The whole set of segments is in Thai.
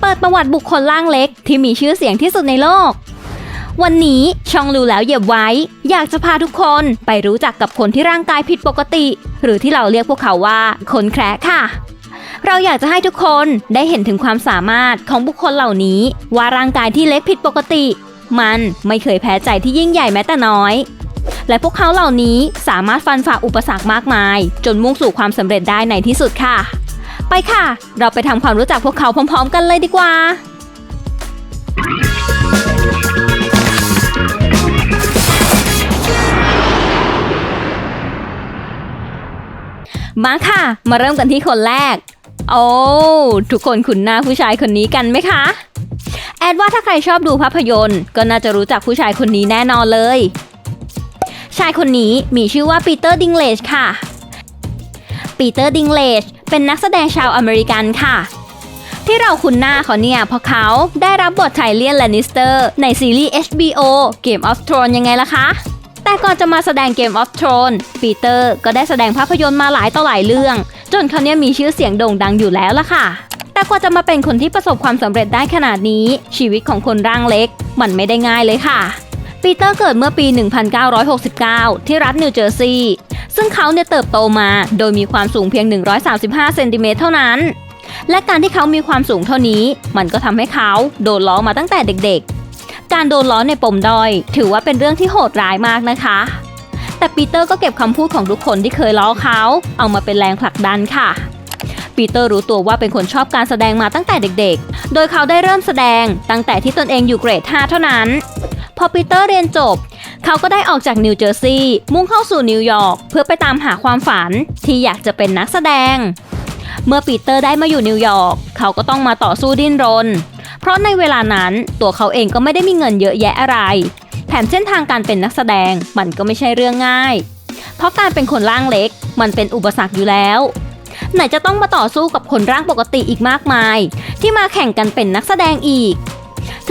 เปิดประวัติบุคคลร่างเล็กที่มีชื่อเสียงที่สุดในโลก วันนี้ช่องรู้แล้วเหยียบไว้ อยากจะพาทุกคนไปรู้จักกับคนที่ร่างกายผิดปกติ หรือที่เราเรียกพวกเขาว่าคนแคระค่ะ เราอยากจะให้ทุกคนได้เห็นถึงความสามารถของบุคคลเหล่านี้ ว่าร่างกายที่เล็กผิดปกติ มันไม่เคยแพ้ใจที่ยิ่งใหญ่แม้แต่น้อยและพวกเขาเหล่านี้สามารถฟันฝ่าอุปสรรคมากมาย จนมุ่งสู่ความสำเร็จได้ในที่สุดค่ะ ไปค่ะ เราไปทำความรู้จักพวกเขาพร้อม ๆ กันเลยดีกว่า มาค่ะ มาเริ่มกันที่คนแรก โอ้ทุกคนคุ้นหน้าผู้ชายคนนี้กันไหมคะ แอดว่าถ้าใครชอบดูภาพยนตร์ ก็น่าจะรู้จักผู้ชายคนนี้แน่นอนเลย ชายคนนี้มีชื่อว่าปีเตอร์ดิงเลชค่ะปีเตอร์ดิงเลช เป็นนักแสดงชาวอเมริกันค่ะ ที่เราคุ้นหน้าเขาเนี่ยเพราะเขาได้รับบทไทเลียนแลนิสเตอร์ในซีรีส์ HBO Game of Thrones ยังไงล่ะคะ แต่ก่อนจะมาแสดง Game of Thrones ปีเตอร์ก็ได้แสดงภาพยนตร์มาหลายต่อหลายเรื่อง จนเขาเนี่ยมีชื่อเสียงโด่งดังอยู่แล้วล่ะค่ะแต่กว่าจะมาเป็นคนที่ประสบความสำเร็จได้ขนาดนี้ ชีวิตของคนร่างเล็ก มันไม่ได้ง่ายเลยค่ะ ปีเตอร์เกิดเมื่อปี 1969 ที่รัฐนิวเจอร์ซีย์ ซึ่งเขาเนี่ยเติบโตมา โดยมีความสูงเพียง 135 เซนติเมตรเท่านั้น และการที่เขามีความสูงเท่านี้ มันก็ทำให้เขาโดนล้อมาตั้งแต่เด็กๆ การโดนล้อในปมด้อย ถือว่าเป็นเรื่องที่โหดร้ายมากนะคะ แต่ปีเตอร์ก็เก็บคำพูดของทุกคนที่เคยล้อเขา เอามาเป็นแรงผลักดันค่ะปีเตอร์รู้ตัวว่าเป็นคนชอบการแสดงมาตั้งแต่เด็กๆ โดยเขาได้เริ่มแสดงตั้งแต่ที่ตนเองอยู่เกรด 5 เท่านั้น พอปีเตอร์เรียนจบ เขาก็ได้ออกจากนิวเจอร์ซีย์มุ่งเข้าสู่นิวยอร์กเพื่อไปตามหาความฝันที่อยากจะเป็นนักแสดง เมื่อปีเตอร์ได้มาอยู่นิวยอร์กเขาก็ต้องมาต่อสู้ดิ้นรน เพราะในเวลานั้นตัวเขาเองก็ไม่ได้มีเงินเยอะแยะอะไร แถมเส้นทางการเป็นนักแสดงมันก็ไม่ใช่เรื่องง่าย เพราะการเป็นคนร่างเล็ก มันเป็นอุปสรรคอยู่แล้วไหนจะต้องมาต่อสู้กับคนร่างปกติอีกมากมาย ที่มาแข่งกันเป็นนักแสดงอีก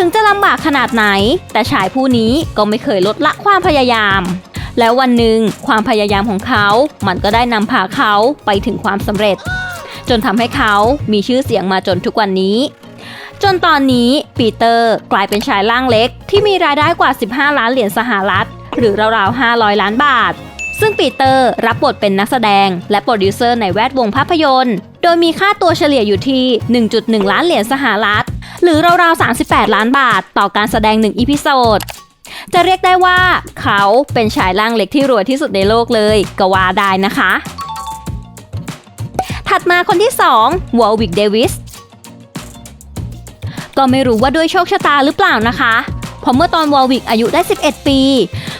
ถึงจะลำบากขนาดไหน แต่ชายผู้นี้ก็ไม่เคยลดละความพยายาม แล้ววันหนึ่งความพยายามของเขา มันก็ได้นำพาเขาไปถึงความสำเร็จ จนทำให้เขามีชื่อเสียงมาจนทุกวันนี้ จนตอนนี้ปีเตอร์กลายเป็นชายร่างเล็ก ที่มีรายได้กว่า 15 ล้านเหรียญสหรัฐ หรือราวๆ 500 ล้านบาทซึ่งปีเตอร์รับบทเป็นนักแสดง และโปรดิวเซอร์ในแวดวงภาพยนตร์ โดยมีค่าตัวเฉลี่ยอยู่ที่ 1.1 ล้านเหรียญสหรัฐ หรือราวๆ 38 ล้านบาท ต่อการแสดง1อีพิโซด จะเรียกได้ว่าเขาเป็นชายร่างเล็กที่รวยที่สุดในโลกเลยก็ว่าได้นะคะ ถัดมาคนที่2วอลวิกเดวิสก็ไม่รู้ว่าด้วยโชคชะตาหรือเปล่านะคะเพราะเมื่อตอนวอลวิกอายุได้ 11 ปี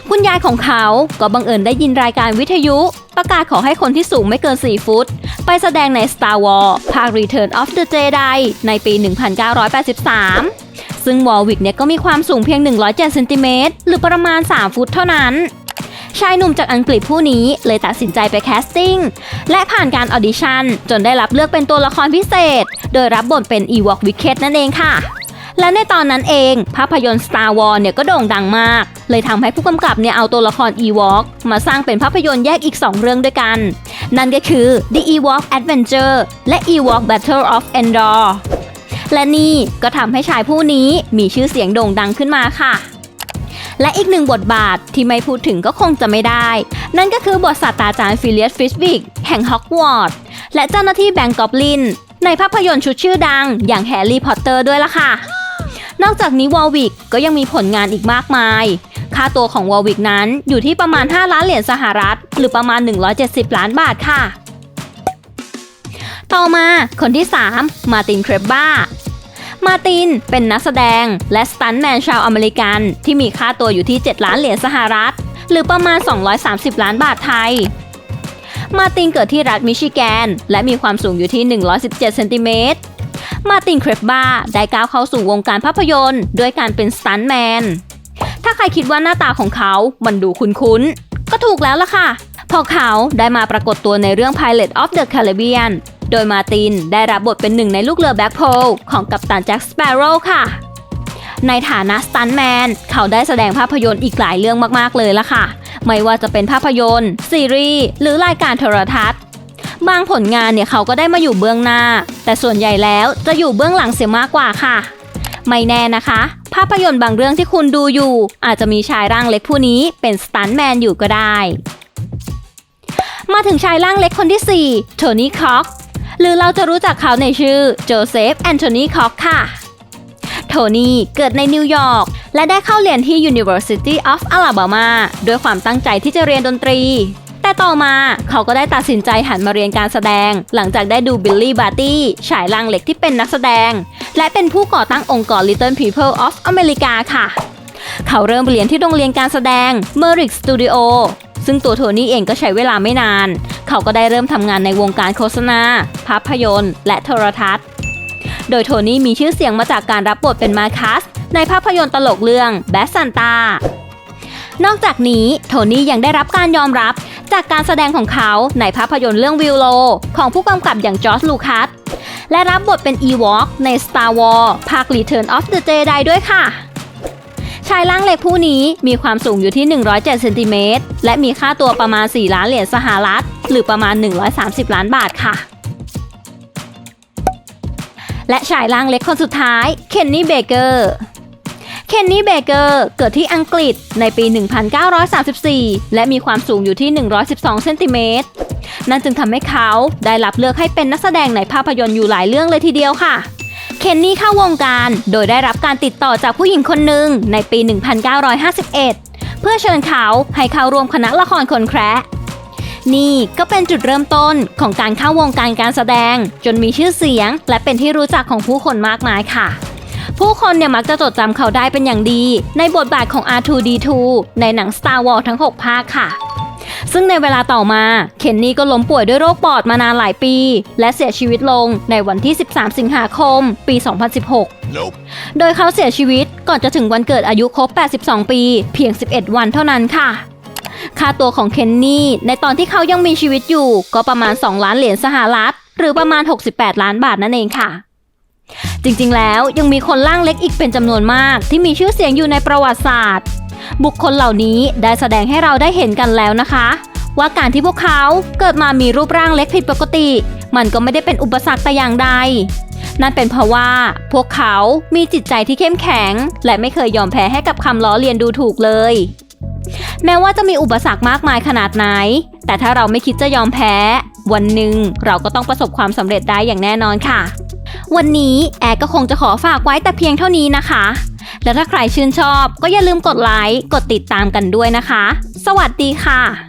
คุณยายของเขาก็บังเอิญได้ยินรายการวิทยุ ประกาศขอให้คนที่สูงไม่เกิน 4 ฟุต ไปแสดงใน Star Wars ภาค Return of the Jedi ในปี 1983 ซึ่งวอลวิกเนี่ยก็มีความสูงเพียง 107เซนติเมตรหรือประมาณ 3 ฟุตเท่านั้น ชายหนุ่มจากอังกฤษผู้นี้เลยตัดสินใจไปแคสติ้ง และผ่านการออดิชั่นจนได้รับเลือกเป็นตัวละครพิเศษ โดยรับบทเป็น Ewok Wicket นั่นเองค่ะ และในตอนนั้นเอง ภาพยนตร์ Star Wars เนี่ยก็โด่งดังมาก เลยทำให้ผู้กำกับเนี่ยเอาตัวละคร Ewok มาสร้างเป็นภาพยนตร์แยกอีก 2 เรื่องด้วยกัน นั่นก็คือ The Ewok Adventure และ Ewok Battle of Endor และนี่ก็ทำให้ชายผู้นี้มีชื่อเสียงโด่งดังขึ้นมาค่ะ และอีกหนึ่งบทบาทที่ไม่พูดถึงก็คงจะไม่ได้ นั่นก็คือบทศาสตราจารย์ฟิเลียสฟิชบิกแห่งฮอกวอตส์และเจ้าหน้าที่แบงก์กอบลิน ในภาพยนตร์ชุดชื่อดังอย่างแฮร์รี่พอตเตอร์ด้วยล่ะค่ะ นอกจากนี้วอลวิกก็ยังมีผลงานอีกมากมาย ค่าตัวของวอลวิกนั้นอยู่ที่ประมาณ 5 ล้านเหรียญสหรัฐ หรือประมาณ 170 ล้านบาทค่ะ ต่อมาคนที่ 3 มาตินเครบบ้ามาตินเป็นนักแสดงและสตันแมนชาวอเมริกัน ที่มีค่าตัวอยู่ที่ 7 ล้านเหรียญสหรัฐ หรือประมาณ 230 ล้านบาทไทย มาตินเกิดที่รัฐมิชิแกน และมีความสูงอยู่ที่ 117 เซนติเมตร มาตินเครปบาได้ก้าวเข้าสู่วงการภาพยนตร์ด้วยการเป็นสตันแมน ถ้าใครคิดว่าหน้าตาของเขา มันดูคุ้นๆ ก็ถูกแล้วล่ะค่ะ พอเขาได้มาปรากฏตัวในเรื่อง Pilot of the Caribbean โดยมาตินได้รับบทเป็นหนึ่งในลูกเรือแบ็คโพลของกัปตันแจ็คสเปโร่ค่ะ ในฐานะสตันแมน เขาได้แสดงภาพยนตร์อีกหลายเรื่องมากๆเลยล่ะค่ะ ไม่ว่าจะเป็นภาพยนตร์ ซีรีส์ หรือรายการโทรทัศน์ บางผลงานเนี่ยเขาก็ได้มาอยู่เบื้องหน้า แต่ส่วนใหญ่แล้วจะอยู่เบื้องหลังเสียมากกว่าค่ะ ไม่แน่นะคะ ภาพยนตร์บางเรื่องที่คุณดูอยู่ อาจจะมีชายร่างเล็กผู้นี้เป็นสตันท์แมนอยู่ก็ได้ มาถึงชายร่างเล็กคนที่4โทนี่คอกหรือเราจะรู้จักเขาในชื่อโจเซฟแอนโทนีคอกค่ะโทนี่เกิดในนิวยอร์กและได้เข้าเรียนที่ University of Alabama ด้วยความตั้งใจที่จะเรียนดนตรี แต่ต่อมาเขาก็ได้ตัดสินใจหันมาเรียนการแสดง หลังจากได้ดูบิลลี่บาร์ตี้ฉายร่างเหล็กที่เป็นนักแสดง และเป็นผู้ก่อตั้งองค์กร Little People of America ค่ะ เขาเริ่มเรียนที่โรงเรียนการแสดง Merrick Studio ซึ่งตัวโทนี่เองก็ใช้เวลาไม่นาน เขาก็ได้เริ่มทำงานในวงการโฆษณา ภาพยนตร์ และโทรทัศน์ โดยโทนี่มีชื่อเสียงมาจากการรับบทเป็นมาคัส ในภาพยนตร์ตลกเรื่องแบสซันตานอกจากนี้โทนี่ยังได้รับการยอมรับ จากการแสดงของเขาในภาพยนตร์เรื่องวิลโล ของผู้กำกับอย่างจอร์จลูคัส และรับบทเป็นอีวอกใน Star Wars ภาค Return of the Jedi ด้วยค่ะ ชายร่างเล็กผู้นี้มีความสูงอยู่ที่ 107เซนติเมตรและมีค่าตัวประมาณ 4 ล้านเหรียญสหรัฐ หรือประมาณ 130 ล้านบาทค่ะและชายร่างเล็กคนสุดท้าย เคนนี่เบเกอร์ เคนนี่เบเกอร์เกิดที่อังกฤษในปี 1934 และมีความสูงอยู่ที่ 112 เซนติเมตร นั่นจึงทำให้เขาได้รับเลือกให้เป็นนักแสดงในภาพยนตร์อยู่หลายเรื่องเลยทีเดียวค่ะ เคนนี่เข้าวงการโดยได้รับการติดต่อจากผู้หญิงคนหนึ่งในปี 1951 เพื่อเชิญเขาให้เข้าร่วมคณะละครคนแคระนี่ก็เป็นจุดเริ่มต้นของการเข้าวงการการแสดง จนมีชื่อเสียง และเป็นที่รู้จักของผู้คนมากมายค่ะ ผู้คนเนี่ยมักจะจดจำเขาได้เป็นอย่างดี ในบทบาทของ R2D2 ในหนัง Star Wars ทั้ง 6 ภาคค่ะ ซึ่งในเวลาต่อมา เคนนี่ก็ล้มป่วยด้วยโรคปอดมานานหลายปี และเสียชีวิตลงในวันที่ 13 สิงหาคม ปี 2016 Nope. โดยเขาเสียชีวิตก่อนจะถึงวันเกิดอายุครบ 82 ปี เพียง 11 วันเท่านั้นค่ะค่าตัวของเคนนี่ในตอนที่เขายังมีชีวิตอยู่ ก็ประมาณ 2 ล้านเหรียญสหรัฐ หรือประมาณ 68 ล้านบาทนั่นเองค่ะ จริงๆ แล้วยังมีคนร่างเล็กอีกเป็นจำนวนมาก ที่มีชื่อเสียงอยู่ในประวัติศาสตร์ บุคคลเหล่านี้ได้แสดงให้เราได้เห็นกันแล้วนะคะ ว่าการที่พวกเขาเกิดมามีรูปร่างเล็กผิดปกติ มันก็ไม่ได้เป็นอุปสรรคแต่อย่างใดนั่นเป็นเพราะว่า พวกเขามีจิตใจที่เข้มแข็ง และไม่เคยยอมแพ้ให้กับคำล้อเลียนดูถูกเลย แม้ว่าจะมีอุปสรรคมากมายขนาดไหน แต่ถ้าเราไม่คิดจะยอมแพ้ วันหนึ่งเราก็ต้องประสบความสำเร็จได้อย่างแน่นอนค่ะ วันนี้แอร์ก็คงจะขอฝากไว้แต่เพียงเท่านี้นะคะ แล้วถ้าใครชื่นชอบก็อย่าลืมกดไลค์ กดติดตามกันด้วยนะคะ สวัสดีค่ะ